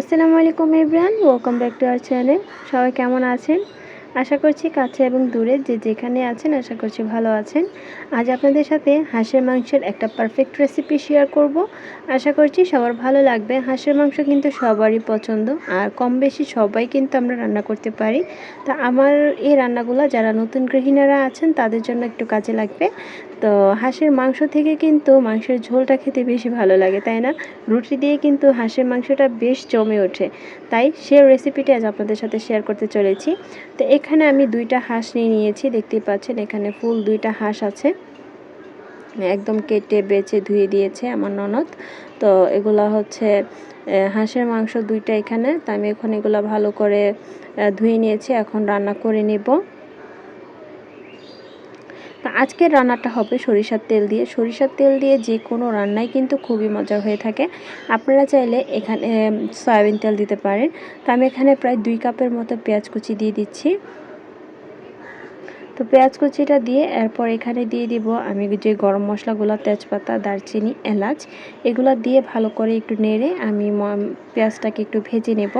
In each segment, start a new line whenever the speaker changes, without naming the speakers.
আসসালামু আলাইকুম Ibran welcome back to our channel সবাই কেমন আছেন? আশা করছি কাছে এবং দূরে যে যেখানে আছেন, আশা করছি ভালো আছেন। আজ আপনাদের সাথে হাঁসের মাংসের একটা পারফেক্ট রেসিপি শেয়ার করব। আশা করছি সবার ভালো লাগবে। হাঁসের মাংস কিন্তু সবারই পছন্দ, আর কম বেশি সবাই কিন্তু আমরা রান্না করতে পারি। তা আমার এই রান্নাগুলো যারা নতুন গৃহিণীরা আছেন, তাদের জন্য একটু কাজে লাগবে। তো হাঁসের মাংস থেকে কিন্তু মাংসের ঝোলটা খেতে বেশি ভালো লাগে, তাই না? রুটি দিয়ে কিন্তু হাঁসের মাংসটা বেশ জমে ওঠে। তাই সে রেসিপিটি আজ আপনাদের সাথে শেয়ার করতে চলেছি। তো এখানে আমি দুইটা হাঁস নিয়ে নিয়েছি, দেখতেই পাচ্ছেন এখানে ফুল দুইটা হাঁস আছে। একদম কেটে, বেছে, ধুয়ে দিয়েছে আমার ননদ। তো এগুলা হচ্ছে হাঁসের মাংস দুইটা এখানে। তো আমি এখন এগুলো ভালো করে ধুয়ে নিয়েছি, এখন রান্না করে নেব। তা আজকের রান্নাটা হবে সরিষার তেল দিয়ে। সরিষার তেল দিয়ে যে কোনো রান্নাই কিন্তু খুবই মজা হয়ে থাকে। আপনারা চাইলে এখানে সয়াবিন তেল দিতে পারেন। তো আমি এখানে প্রায় দুই কাপের মতো পেঁয়াজ কুচি দিয়ে দিচ্ছি। তো পেঁয়াজ কুচিটা দিয়ে এরপর এখানে দিয়ে দিব আমি যে গরম মশলাগুলো, তেজপাতা, দারচিনি, এলাচ, এগুলো দিয়ে ভালো করে একটু নেড়ে আমি পেঁয়াজটাকে একটু ভেজে নেব।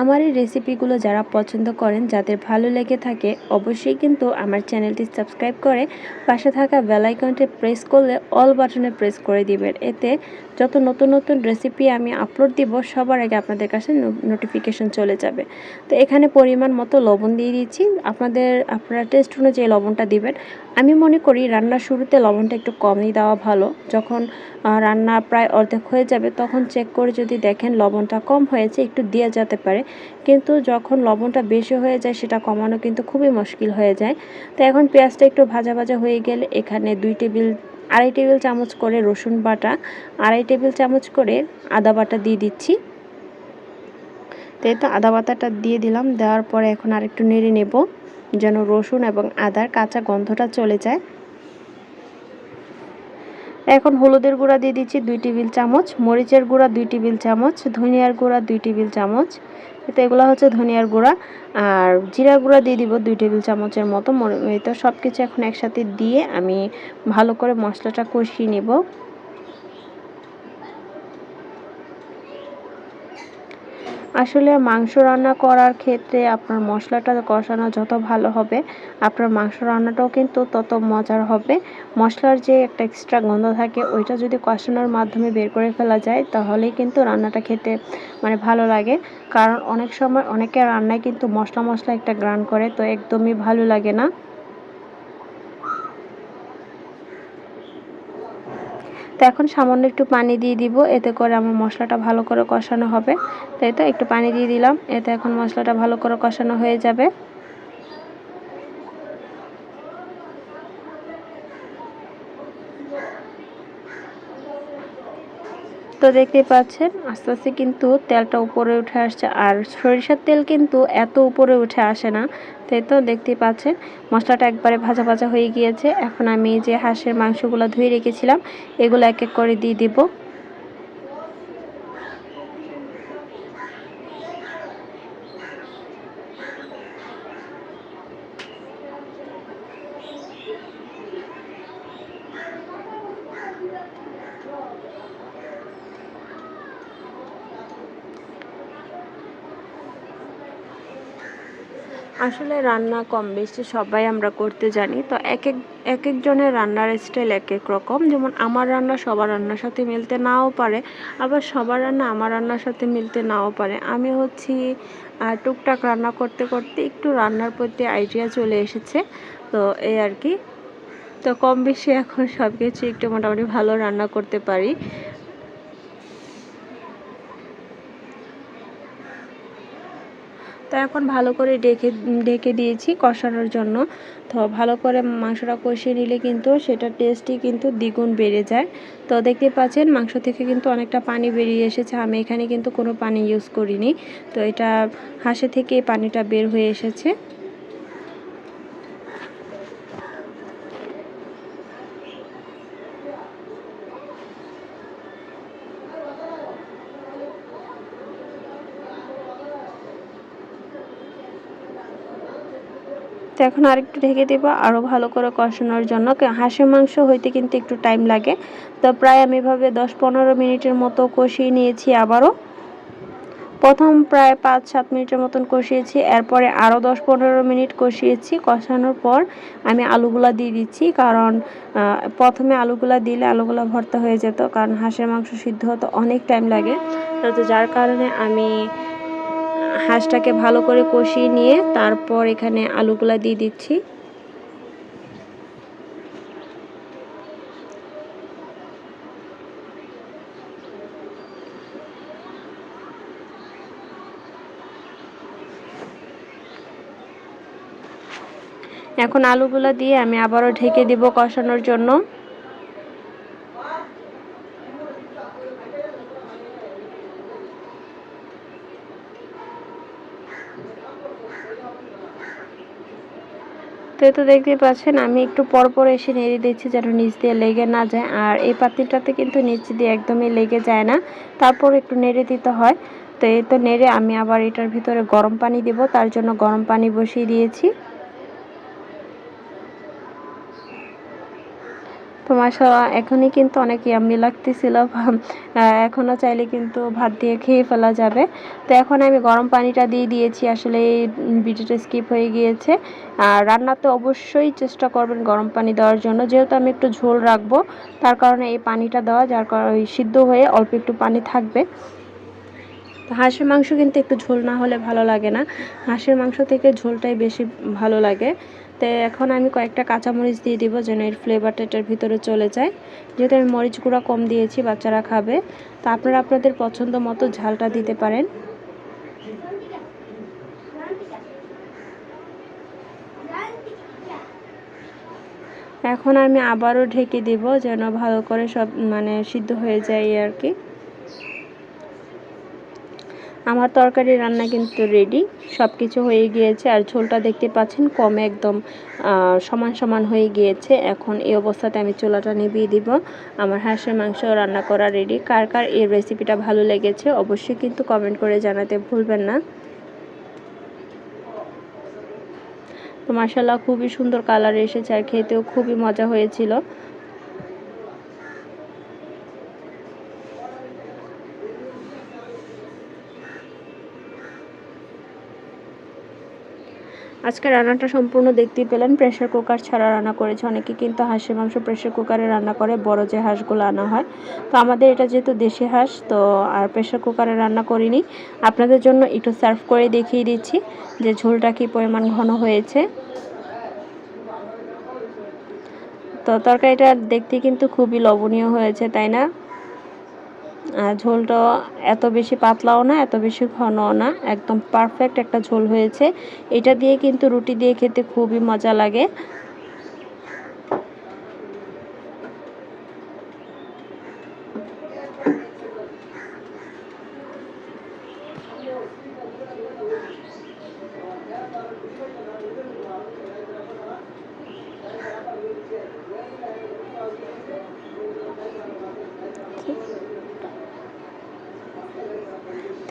আমার এই রেসিপিগুলো যারা পছন্দ করেন, যাদের ভালো লেগে থাকে, অবশ্যই কিন্তু আমার চ্যানেলটি সাবস্ক্রাইব করে পাশে থাকা বেলাইকনটি প্রেস করলে অল বাটনে প্রেস করে দিবেন। এতে যত নতুন নতুন রেসিপি আমি আপলোড দিব, সবার আগে আপনাদের কাছে নোটিফিকেশন চলে যাবে। তো এখানে পরিমাণ মতো লবণ দিয়ে দিচ্ছি। আপনাদের, আপনারা টেস্ট অনুযায়ী লবণটা দিবেন। আমি মনে করি রান্নার শুরুতে লবণটা একটু কমই দেওয়া ভালো। যখন রান্না প্রায় অর্ধেক হয়ে যাবে, তখন চেক করে যদি দেখেন লবণটা কম হয়েছে, একটু দেওয়া যেতে পারে। কিন্তু যখন লবণটা বেশি হয়ে যায়, সেটা কমানো কিন্তু খুবই মুশকিল হয়ে যায়। তো এখন পেঁয়াজটা একটু ভাজা ভাজা হয়ে গেলে এখানে দুই টেবিল, আড়াই টেবিল চামচ করে রসুন বাটা, আড়াই টেবিল চামচ করে আদা বাটা দিয়ে দিচ্ছি। তো আদা বাটাটা দিয়ে দিলাম, দেওয়ার পরে এখন আরেকটু নেড়ে নেব। যেন রসুন এবং আদার কাঁচা গন্ধটা চলে যায়। এখন হলুদের গুঁড়া দিয়ে দিচ্ছি দুই টেবিল চামচ, মরিচের গুঁড়া দুই টেবিল চামচ, ধনিয়ার গুঁড়া দুই টেবিল চামচ। তো এগুলো হচ্ছে ধনিয়ার গুঁড়া আর জিরা গুঁড়া দিয়ে দিব দুই টেবিল চামচের মতো। তো সব কিছু এখন একসাথে দিয়ে আমি ভালো করে মশলাটা কষিয়ে নেব। আসলে মাংস রান্না করার ক্ষেত্রে আপনার মশলাটা কষানো যত ভালো হবে, আপনার মাংস রান্নাটাও কিন্তু তত মজার হবে। মশলার যে একটা এক্সট্রা গন্ধ থাকে, ওইটা যদি কষানোর মাধ্যমে বের করে ফেলা যায়, তাহলেই কিন্তু রান্নাটা খেতে মানে ভালো লাগে। কারণ অনেক সময় অনেকের রান্নায় কিন্তু মশলা মশলা একটা গ্রান করে, তো একদমই ভালো লাগে না। এখন সামান্য একটু পানি দিয়ে দিব, এতে করে আমার মশলাটা ভালো করে কষানো হবে। তাই তো, একটু পানি দিয়ে দিলাম, এতে এখন মশলাটা ভালো করে কষানো হয়ে যাবে। তো দেখতে পাচ্ছেন, আস্তে আস্তে কিন্তু তেলটা উপরে উঠে আসছে। আর সরিষার তেল কিন্তু এত উপরে উঠে আসে না, তাই তো দেখতে পাচ্ছেন, মশলাটা একবারে ভাজা ভাজা হয়ে গিয়েছে। এখন আমি যে হাঁসের মাংসগুলো ধুয়ে রেখেছিলাম, এগুলো এক এক করে দিয়ে দিব। আসলে রান্না কম বেশি সবাই আমরা করতে জানি, তো এক এক এক একজনের রান্নার স্টাইল এক এক রকম। যেমন আমার রান্না সবার রান্নার সাথে মিলতে নাও পারে, আবার সবার রান্না আমার রান্নার সাথে মিলতে নাও পারে। আমি হচ্ছি টুকটাক রান্না করতে করতে একটু রান্নার প্রতি আইডিয়া চলে এসেছে, তো এই আর কি। তো কম বেশি এখন সব কিছু একটু মোটামুটি ভালো রান্না করতে পারি। তো এখন ভালো করে ডেকে ডেকে দিয়েছি কষানোর জন্য। তো ভালো করে মাংসটা কষিয়ে নিলে কিন্তু সেটা টেস্টই কিন্তু দ্বিগুণ বেড়ে যায়। তো দেখতে পাচ্ছেন মাংস থেকে কিন্তু অনেকটা পানি বেরিয়ে এসেছে। আমি এখানে কিন্তু কোনো পানি ইউজ করিনি। তো এটা হাঁসে থেকে পানিটা বের হয়ে এসেছে। তো এখন আরেকটু ঢেকে দেবো আরও ভালো করে কষানোর জন্য। হাঁসের মাংস হইতে কিন্তু একটু টাইম লাগে। তো প্রায় আমি এভাবে দশ পনেরো মিনিটের মতো কষিয়ে নিয়েছি আবারও। প্রথম প্রায় পাঁচ, সাত মিনিটের মতন কষিয়েছি। এরপরে আরও দশ পনেরো মিনিট কষিয়েছি। কষানোর পর আমি আলুগুলা দিয়ে দিচ্ছি, কারণ প্রথমে আলুগুলা দিলে আলুগুলা ভর্তা হয়ে যেত, কারণ হাঁসের মাংস সিদ্ধ হতে অনেক টাইম লাগে। তো যার কারণে আমি হাঁসটাকে ভালো করে কষিয়ে নিয়ে তারপর এখানে আলুগুলা দিয়ে দিচ্ছি। এখন আলুগুলো দিয়ে আমি আবারও ঢেকে দিব কষানোর জন্য। তো তো দেখতেই পাচ্ছেন, আমি একটু পর পর এসে নেড়ে দিচ্ছি যেন নিচ দিয়ে লেগে না যায়। আর এই পাতিলটাতে কিন্তু নিচ দিয়ে একদমই লেগে যায় না, তারপর একটু নেড়ে দিতে হয়। তো এই তো নেড়ে আমি আবার এটার ভিতরে গরম পানি দেব, তার জন্য গরম পানি বসিয়ে দিয়েছি। তো মাশাআল্লাহ, এখনই কিন্তু অনেক ইয়াম্মি লাগতেছিল। এখনও চাইলে কিন্তু ভাত দিয়ে খেয়ে ফেলা যাবে। তো এখন আমি গরম পানিটা দিয়ে দিয়েছি, আসলে এই ভিডিওটা স্কিপ হয়ে গিয়েছে। আর রান্নাতে অবশ্যই চেষ্টা করবেন গরম পানি দেওয়ার জন্য। যেহেতু আমি একটু ঝোল রাখব, তার কারণে এই পানিটা দেওয়া, যার কারণে সিদ্ধ হয়ে অল্প একটু পানি থাকবে। হাঁসের মাংস কিন্তু একটু ঝোল না হলে ভালো লাগে না। হাঁসের মাংস থেকে ঝোলটাই বেশি ভালো লাগে। তো এখন আমি কয়েকটা কাঁচামরিচ দিয়ে দিব যেন এর ফ্লেভারটা এটার ভিতরে চলে যায়। যেহেতু আমি মরিচ গুঁড়া কম দিয়েছি, বাচ্চারা খাবে। তো আপনারা আপনাদের পছন্দ মতো ঝালটা দিতে পারেন। এখন আমি আবারও ঢেকে দেব যেন ভালো করে সব মানে সিদ্ধ হয়ে যায় আর কি। আমার তরকারি রান্না কিন্তু রেডি সব কিছু হয়ে গিয়েছে আর ঝোলটা দেখতে পাচ্ছেন কমে একদম সমান সমান হয়ে গিয়েছে। এখন এই অবস্থাতে আমি চুলাটা নিভিয়ে দিব। আমার হাঁসের মাংস রান্না করা রেডি কার কার এই রেসিপিটা ভালো লেগেছে অবশ্যই কিন্তু কমেন্ট করে জানাতে ভুলবেন না। তো মাসাল্লাহ খুবই সুন্দর কালার এসেছে আর খেতেও খুবই মজা হয়েছিল। আজকে রান্নাটা সম্পূর্ণ দেখতেই পেলেন প্রেশার কুকার ছাড়া রান্না করেছে। অনেকে কিন্তু হাঁসের মাংস প্রেশার কুকারে রান্না করে, বড় যে হাঁসগুলো আনা হয়। তো আমাদের এটা যেহেতু দেশি হাঁস, তো আর প্রেশার কুকারে রান্না করিনি। আপনাদের জন্য একটু সার্ভ করে দেখিয়ে দিচ্ছি যে ঝোলটা কী পরিমাণ ঘন হয়েছে। তো তরকারিটা দেখতে কিন্তু খুবই লবণীয় হয়েছে, তাই না? ঝোলটা এত বেশি পাতলাও না, এত বেশি ঘনও না, একদম পারফেক্ট একটা ঝোল হয়েছে। এটা দিয়ে কিন্তু রুটি দিয়ে খেতে খুবই মজা লাগে।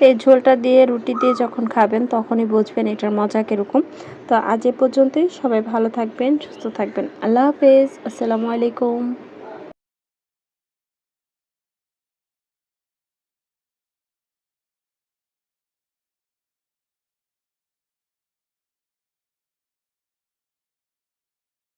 তো এই ঝোলটা দিয়ে, রুটি দিয়ে যখন খাবেন তখনই বুঝবেন এটার মজা কীরকম। তো আজ এ পর্যন্তই। সবাই ভালো থাকবেন, সুস্থ থাকবেন। আল্লাহ হাফেজ। আসসালামু আলাইকুম।